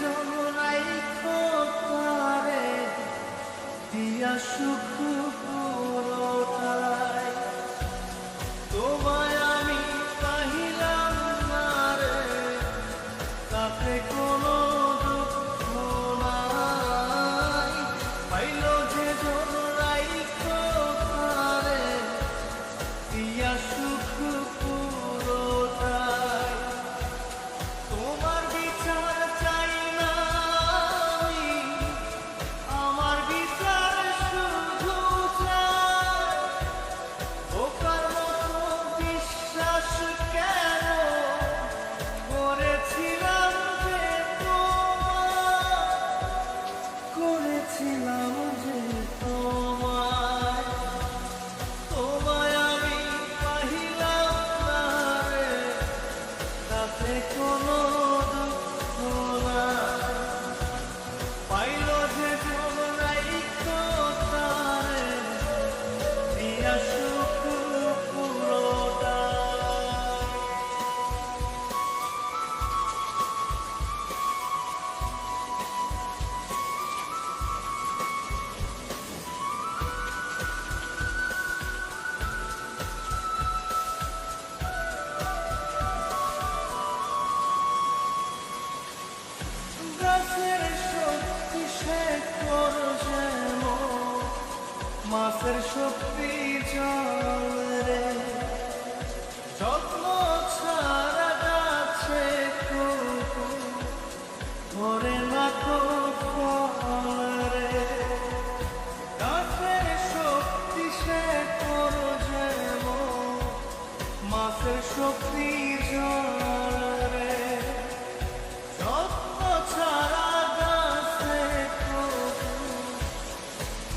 জমরাই খোকারে, দিয়া সুখ পুরোটাই তোমায় আমি পাহিলাম না রে, তাতে কোনো দুঃখ নাই। পাইল যে জমরাই যেমন মাছের শক্তি রে। যত্ন ছাড়া ধরে না তো শক্তি সে কর শক্তি জল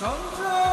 চন্দ্র ছাড়া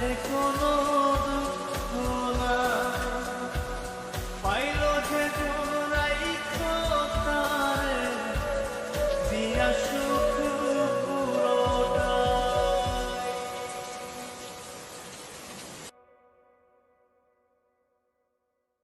রাতে